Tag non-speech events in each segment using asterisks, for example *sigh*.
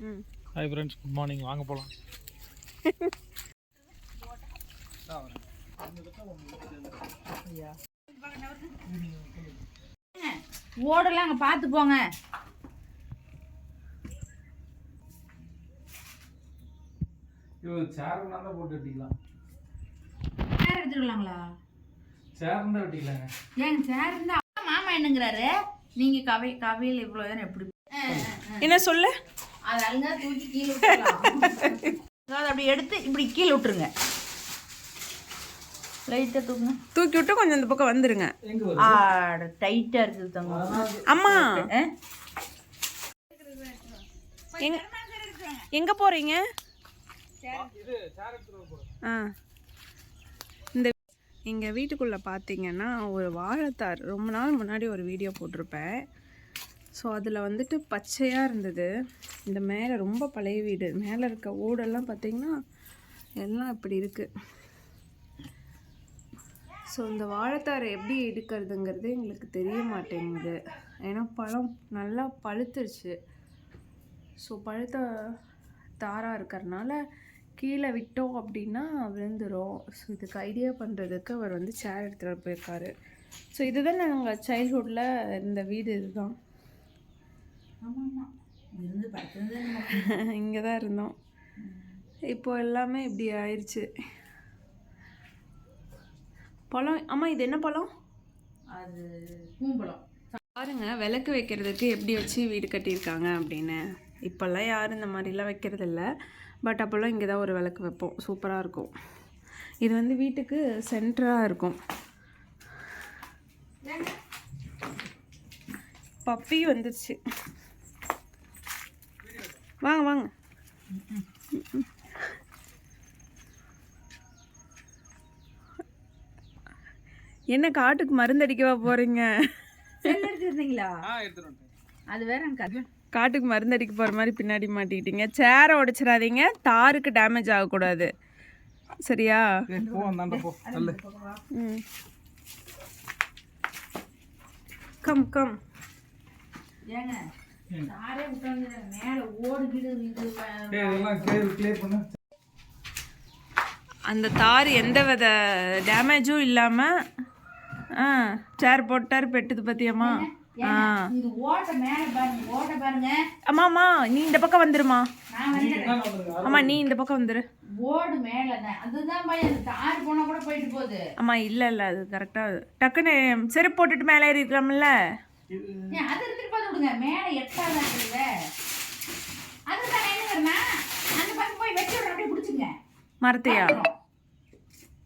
ம். Hi friends good morning வாங்க போகலாம் ஓடலாம் அங்கே பார்த்து போங்க. இது சேர் தான் போட்டு வெட்டிக்கலாம். சேர் எடுத்துக்கலாங்களா? சேர் வெட்டிக்கலாங்க. ஏங்க சேர் இருந்தா மாமா என்னங்கிறாரு? நீங்க கவை கவையில் இவ்வளோ தானே எப்படி என்ன சொல்லு? அது அப்படி எடுத்து இப்படி கீழே விட்டுருங்க. லைட்டாக தூக்குங்க. தூக்கி விட்டு கொஞ்சம் இந்த பக்கம் வந்துருங்க. ஆட டைட்டாக இருக்குது தங்க. அம்மா. எங்க எங்க போறீங்க? இது சேர் எடுத்துட்டு வர போகிறேன் ஆ. இந்த எங்கள் வீட்டுக்குள்ளே பார்த்தீங்கன்னா ஒரு வாழைத்தார். ரொம்ப நாள் முன்னாடி ஒரு வீடியோ போட்டிருப்பேன். ஸோ அதில் வந்துட்டு பச்சையாக இருந்தது. இந்த மேலே ரொம்ப பழைய வீடு. மேலே இருக்க ஓடெல்லாம் பார்த்திங்கன்னா எல்லாம் இப்படி இருக்குது ஸோ இந்த வாழைத்தாரை எப்படி எடுக்கிறதுங்கிறது எங்களுக்கு தெரிய மாட்டேங்குது. ஏன்னா பழம் நல்லா பழுத்துருச்சு. ஸோ பழுத்த தாராக இருக்கிறனால கீழே விட்டோம் அப்படின்னா விழுந்துரும். ஸோ இதுக்கு ஐடியா பண்ணுறதுக்கு அவர் வந்து சேர் எடுத்துகிட்டு போயிருக்காரு. ஸோ இதுதான் நாங்கள் சைல்ட்ஹுட்டில் இந்த வீடு இதுதான். *laughs* இங்கே தான் இருந்தோம். இப்போ எல்லாமே இப்படி ஆயிடுச்சு பழம் அம்மா இது என்ன பழம்? அது பூம்பழம். பாருங்க விளக்கு வைக்கிறதுக்கு எப்படி வச்சு வீடு கட்டியிருக்காங்க அப்படின்னு. இப்போல்லாம் யாரும் இந்த மாதிரிலாம் வைக்கிறது இல்ல பட் அப்போல்லாம் இங்கே தான் ஒரு விளக்கு வைப்போம். சூப்பராக இருக்கும். இது வந்து வீட்டுக்கு சென்டராக இருக்கும். பப்பி வந்துருச்சு. வாங்க வாங்க. என்ன காட்டுக்கு மருந்தடிக்கவா வந்துட்டேன் அது வேற காட்டுக்கு மருந்தடிக்க போகிற மாதிரி பின்னாடி மாட்டிக்கிட்டீங்க. சேரை உடைச்சிடாதீங்க. தாருக்கு டேமேஜ் ஆகக்கூடாது. சரியா? கம் கம் ஏங்க அந்த தார் எந்த வித டேமேஜும் இல்லாமல் ஆ சேர் போட்டார் பெட்டுது பத்தியம்மா? ஆ. இது ஓட்ட மேலே பாருங்க ஓட்ட பாருங்க. அம்மாம்மா நீ இந்த பக்கம் வந்துருமா அம்மா நீ இந்த பக்கம் வந்துரு. ஓடு மேலே தான் அதுதான் தார் போனா கூட போயிட்டு போகுது. அம்மா இல்லை இல்லை அது கரெக்டாக டக்குன்னு செருப்பு போட்டுட்டு மேலே ஏறி இருக்கலாம்ல அது இருந்துட்டு பார்த்து விடுங்க. மேலே எட்டாதான் இருக்குல்ல. அதுதான் என்னங்கிறனா அந்த பக்கம் போய் வச்சு விடுற அப்படியே பிடிச்சிங்க மரத்தையா?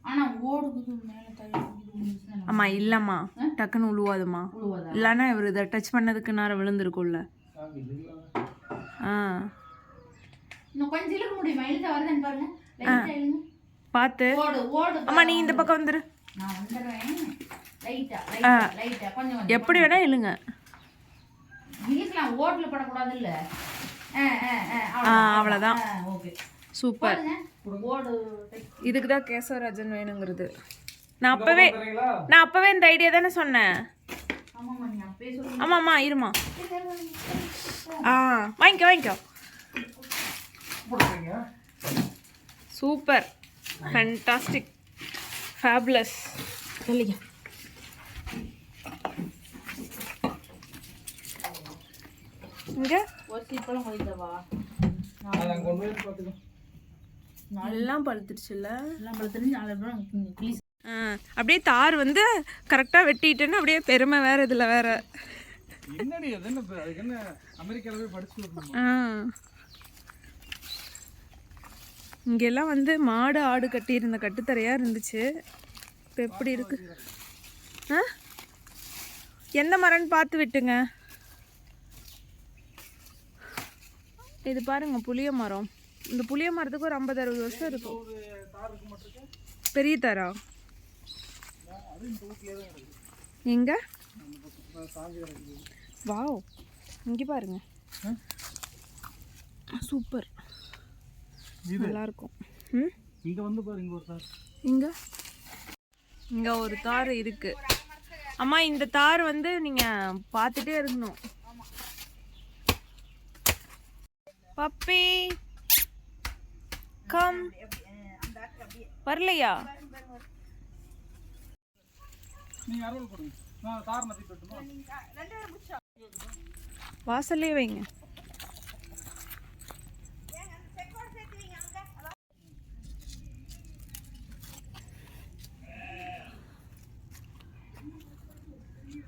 ஆனா ஓடுக்குது மேலே தள்ளி விழுந்துச்சுன்னா அம்மா இல்லைம்மா. டக்குன்னு உழுவாதும்மா. விழுவதா இல்லைன்னா இவர் இதை டச் பண்ணதுக்கு நேரம் விழுந்திருக்கும்ல. ஆ. பார்த்து. ஓடு ஓடு. அம்மா நீ இந்த பக்கம் வந்துரு. நான் வந்துடுறேன். லைட்டா லைட்டா லைட்டா கொஞ்சம் கொஞ்சம். எப்படி வேணா ஆ அவ்வளோதான் ஓகே சூப்பர். இதுக்கு தான் கேசவராஜன் வேணுங்கிறது. நான் அப்பவே நான் அப்பவே இந்த ஐடியா தானே சொன்னேன். ஆமாம்மா இருமா. ஆ வாங்கிக்கோ வாங்கிக்கோ. சூப்பர். ஃபேண்டாஸ்டிக் ஃபேப்லஸ் சொல்லிக்க இங்கே? ஒரு சீப்பெல்லாம் போயிட்டவா நான் கொண்டு போய் பார்த்துக்கோ எல்லாம் பழுத்துருச்சுல்ல? எல்லாம் நாலு ப்ளீஸ் அப்படியே தார் வந்து கரெக்டாக வெட்டிட்டேன்னு அப்படியே பெருமை வேற இதில் வேற. என்னடி அது? என்ன இப்ப அதுக்கு என்ன அமெரிக்கால போய் படிச்சு வரணுமா? ஆ. இங்கெல்லாம் வந்து மாடு ஆடு கட்டியிருந்த கட்டுத்தரையாக இருந்துச்சு. இப்போ எப்படி இருக்கு? ஆ? எந்த மரம்னு பார்த்து விட்டுங்க. இது பாருங்க புளிய மரம். இந்த புளிய மரத்துக்கு ஒரு ஐம்பது அறுபது வருஷம் இருக்கும். பெரிய தாரா? எங்க? வாவ். இங்கே பாருங்க. சூப்பர். நல்லா இருக்கும் ம்? இங்க வந்து பாரு இங்க ஒரு சார் இங்க? இங்க ஒரு தார் இருக்கு. அம்மா இந்த தார் வந்து நீங்க பார்த்துட்டே இருக்கணும். பப்பி. கம். வரலையா? வாசல்லே வைங்க.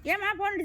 ஏமா போன்